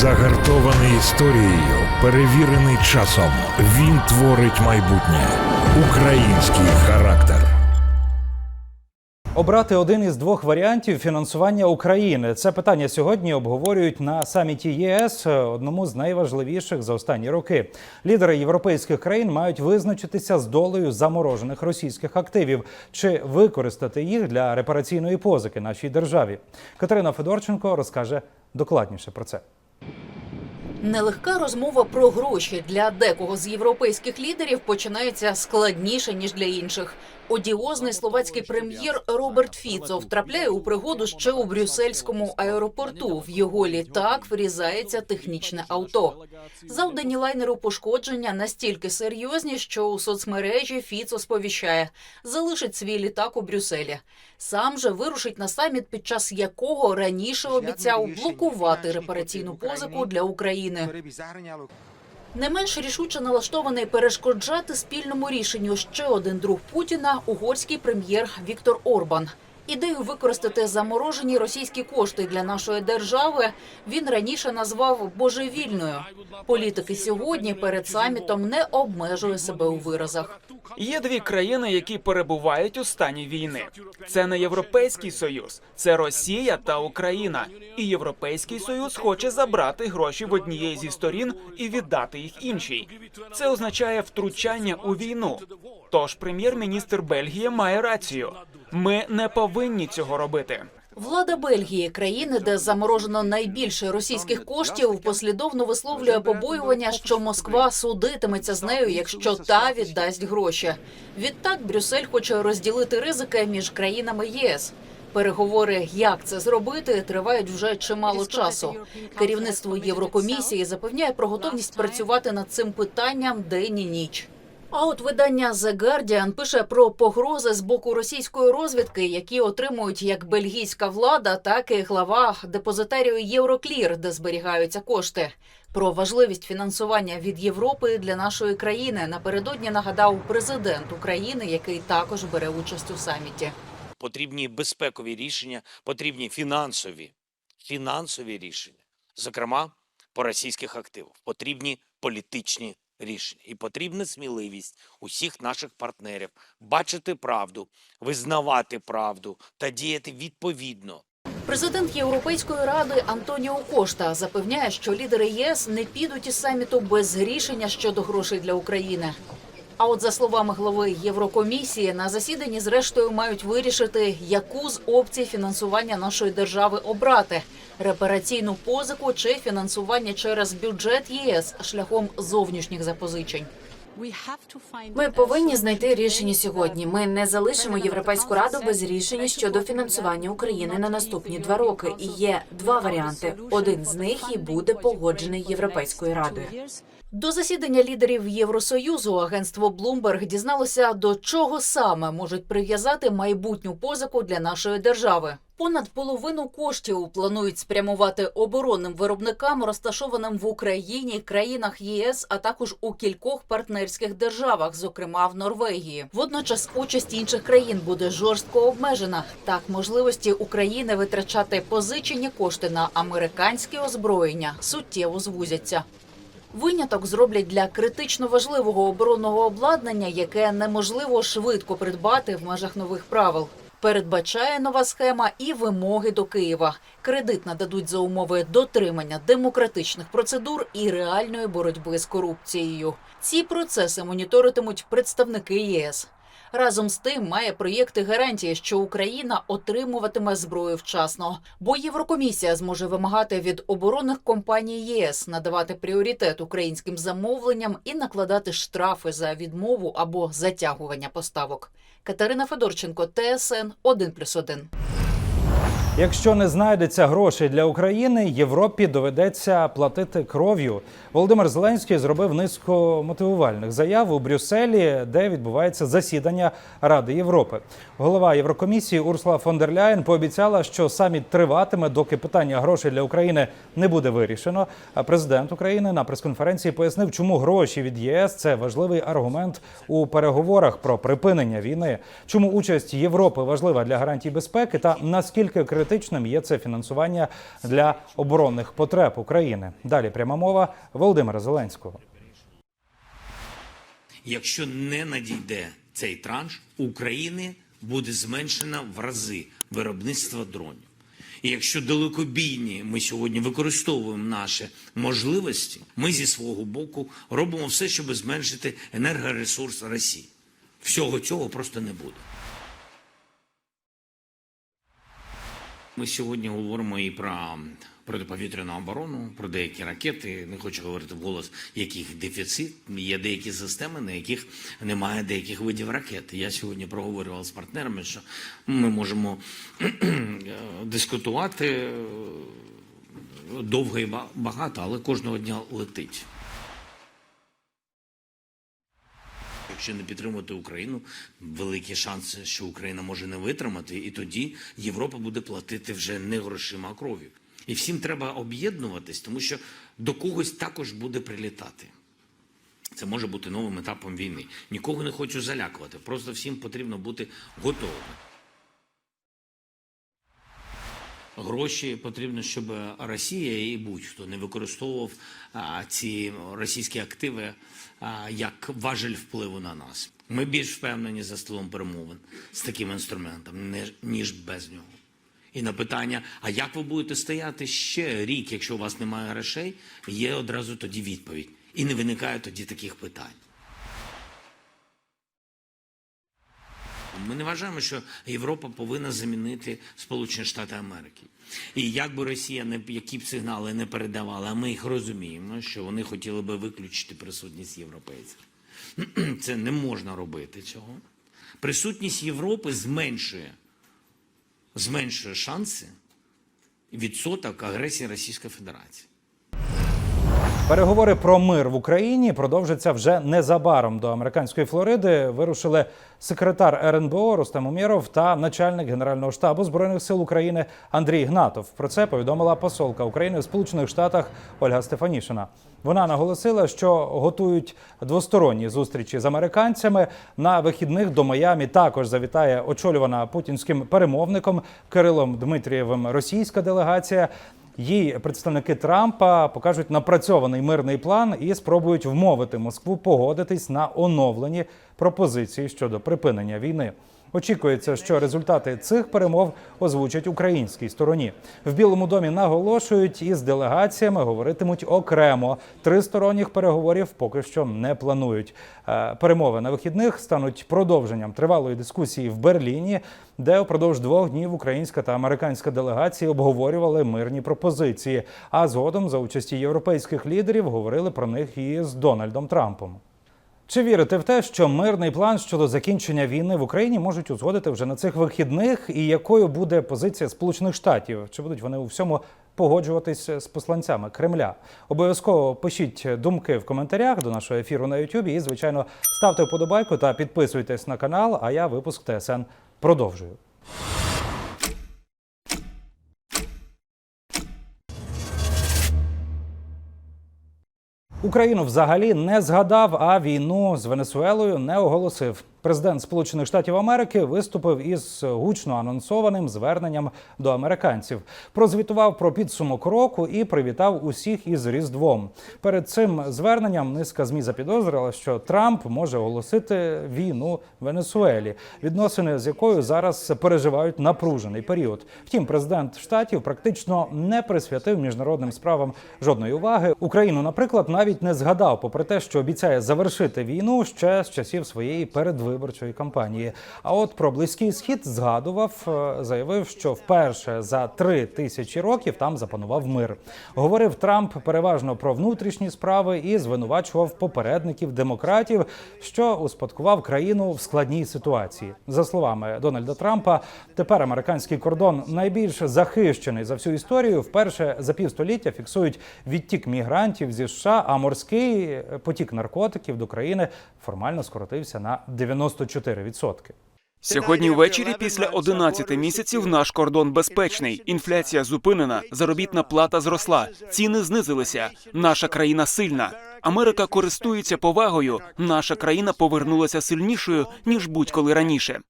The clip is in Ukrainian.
Загартований історією, перевірений часом. Він творить майбутнє. Український характер. Обрати один із двох варіантів фінансування України. Це питання сьогодні обговорюють на саміті ЄС, одному з найважливіших за останні роки. Лідери європейських країн мають визначитися з долею заморожених російських активів чи використати їх для репараційної позики нашій державі. Катерина Федорченко розкаже докладніше про це. Нелегка розмова про гроші для декого з європейських лідерів починається складніше ніж для інших. Одіозний словацький прем'єр Роберт Фіцо втрапляє у пригоду ще у брюссельському аеропорту. В його літак врізається технічне авто. Завдані лайнеру пошкодження настільки серйозні, що у соцмережі Фіцо сповіщає, залишить свій літак у Брюсселі. Сам же вирушить на саміт, під час якого раніше обіцяв блокувати репараційну позику для України. Не менш рішуче налаштований перешкоджати спільному рішенню ще один друг Путіна угорський прем'єр Віктор Орбан. Ідею використати заморожені російські кошти для нашої держави він раніше назвав божевільною. Політики сьогодні перед самітом не обмежує себе у виразах. Є дві країни, які перебувають у стані війни. Це не Європейський Союз, це Росія та Україна. І Європейський Союз хоче забрати гроші в однієї зі сторін і віддати їх іншій. Це означає втручання у війну. Тож прем'єр-міністр Бельгії має рацію. Ми не повинні цього робити. Влада Бельгії, країни, де заморожено найбільше російських коштів, послідовно висловлює побоювання, що Москва судитиметься з нею, якщо та віддасть гроші. Відтак Брюссель хоче розділити ризики між країнами ЄС. Переговори, як це зробити, тривають вже чимало часу. Керівництво Єврокомісії запевняє про готовність працювати над цим питанням день і ніч. А от видання The Guardian пише про погрози з боку російської розвідки, які отримують як бельгійська влада, так і глава депозитарію Євроклір, де зберігаються кошти. Про важливість фінансування від Європи для нашої країни напередодні нагадав президент України, який також бере участь у саміті. потрібні безпекові рішення, потрібні фінансові, фінансові рішення, зокрема по російських активах, потрібні політичні рішення. І потрібна сміливість усіх наших партнерів бачити правду, визнавати правду та діяти відповідно. Президент Європейської ради Антоніо Кошта запевняє, що лідери єС не підуть із саміту без рішення щодо грошей для України. А от за словами голови Єврокомісії, на засіданні зрештою мають вирішити, яку з опцій фінансування нашої держави обрати: репараційну позику чи фінансування через бюджет ЄС шляхом зовнішніх запозичень. Ми повинні знайти рішення сьогодні. Ми не залишимо європейську раду без рішення щодо фінансування України на наступні два роки. І є два варіанти. Один з них і буде погоджений європейською радою. До засідання лідерів Євросоюзу агентство Bloomberg дізналося, до чого саме можуть прив'язати майбутню позику для нашої держави. Понад половину коштів планують спрямувати оборонним виробникам, розташованим в Україні, країнах ЄС, а також у кількох партнерських державах, зокрема в Норвегії. Водночас участь інших країн буде жорстко обмежена. Так, можливості України витрачати позичені кошти на американське озброєння суттєво звузяться. Виняток зроблять для критично важливого оборонного обладнання, яке неможливо швидко придбати в межах нових правил. Передбачає нова схема і вимоги до Києва. Кредит нададуть за умови дотримання демократичних процедур і реальної боротьби з корупцією. Ці процеси моніторитимуть представники ЄС. Разом з тим має проєкти гарантії, що Україна отримуватиме зброю вчасно, бо Єврокомісія зможе вимагати від оборонних компаній ЄС надавати пріоритет українським замовленням і накладати штрафи за відмову або затягування поставок. Катерина Федорченко, ТСН 1+,1. Якщо не знайдеться грошей для України, Європі доведеться платити кров'ю. Володимир Зеленський зробив низку мотивувальних заяв у Брюсселі, де відбувається засідання Ради Європи. Голова Єврокомісії Урсула фон дер Ляєн пообіцяла, що саміт триватиме, доки питання грошей для України не буде вирішено. А президент України на прес-конференції пояснив, чому гроші від ЄС це важливий аргумент у переговорах про припинення війни, чому участь Європи важлива для гарантій безпеки та наскільки критично критичним є це фінансування для оборонних потреб України. Далі пряма мова Володимира Зеленського. Якщо не надійде цей транш, України буде зменшено в рази виробництво дронів. І якщо далекобійні ми сьогодні використовуємо наші можливості, ми зі свого боку робимо все, щоб зменшити енергоресурс Росії. Всього цього просто не буде. Ми сьогодні говоримо і про протиповітряну оборону, про деякі ракети. Не хочу говорити вголос, яких дефіцит. Є деякі системи, на яких немає деяких видів ракет. Я сьогодні проговорював з партнерами, що ми можемо дискутувати довго і багато, але кожного дня летить. Якщо не підтримувати Україну, великі шанси, що Україна може не витримати, і тоді Європа буде платити вже не грошима, а кров'ю. І всім треба об'єднуватись, тому що до когось також буде прилітати. Це може бути новим етапом війни. Нікого не хочу залякувати. Просто всім потрібно бути готовими. Гроші потрібно, щоб Росія і будь-хто не використовував ці російські активи як важель впливу на нас. Ми більш впевнені за столом перемовин з таким інструментом, ніж без нього. І на питання, а як ви будете стояти ще рік, якщо у вас немає грошей, є одразу тоді відповідь. І не виникає тоді таких питань. Ми не вважаємо, що Європа повинна замінити Сполучені Штати Америки. І як би Росія не які б сигнали не передавала, ми їх розуміємо, що вони хотіли би виключити присутність європейців. Це не можна робити цього. Присутність Європи зменшує, зменшує шанси відсоток агресії Російської Федерації. Переговори про мир в Україні продовжаться вже незабаром. До американської Флориди вирушили секретар РНБО Рустем Умєров та начальник Генерального штабу збройних сил України Андрій Гнатов. Про це повідомила посолка України в Сполучених Штатах Ольга Стефанішина. Вона наголосила, що готують двосторонні зустрічі з американцями. На вихідних до Майамі також завітає очолювана путінським перемовником Кирилом Дмитрієвим російська делегація. Їй представники Трампа покажуть напрацьований мирний план і спробують вмовити Москву погодитись на оновлені пропозиції щодо припинення війни. Очікується, що результати цих перемов озвучать українській стороні. В Білому домі наголошують, із делегаціями говоритимуть окремо. Тристоронніх переговорів поки що не планують. Е, Перемови на вихідних стануть продовженням тривалої дискусії в Берліні, де упродовж двох днів українська та американська делегації обговорювали мирні пропозиції. А згодом за участі європейських лідерів говорили про них і з Дональдом Трампом. Чи вірите в те, що мирний план щодо закінчення війни в Україні можуть узгодити вже на цих вихідних? І якою буде позиція Сполучених Штатів? Чи будуть вони у всьому погоджуватись з посланцями Кремля? Обов'язково пишіть думки в коментарях до нашого ефіру на YouTube і, звичайно, ставте вподобайку та підписуйтесь на канал. А я випуск ТСН продовжую. Україну взагалі не згадав, а війну з Венесуелою не оголосив. Президент Сполучених Штатів Америки виступив із гучно анонсованим зверненням до американців. Прозвітував про підсумок року і привітав усіх із Різдвом. Перед цим зверненням низка змі запідозрила, що Трамп може оголосити війну Венесуелі, відносини з якою зараз переживають напружений період. Втім, президент штатів практично не присвятив міжнародним справам жодної уваги. Україну, наприклад, навіть не згадав, попри те, що обіцяє завершити війну ще з часів своєї передвиборчої кампанії. А от про близький схід згадував, е, заявив, що вперше за три тисячі років там запанував мир. Говорив Трамп переважно про внутрішні справи і звинувачував попередників демократів, що успадкував країну в складній ситуації. За словами Дональда Трампа, тепер американський кордон найбільш захищений за всю історію. Вперше за півстоліття фіксують відтік мігрантів зі США, а морський потік наркотиків до країни формально скоротився на 94%. Сьогодні ввечері після 11 місяців наш кордон безпечний. Інфляція зупинена, заробітна плата зросла, ціни знизилися. Наша країна сильна. Америка користується повагою. Наша країна повернулася сильнішою ніж будь-коли раніше.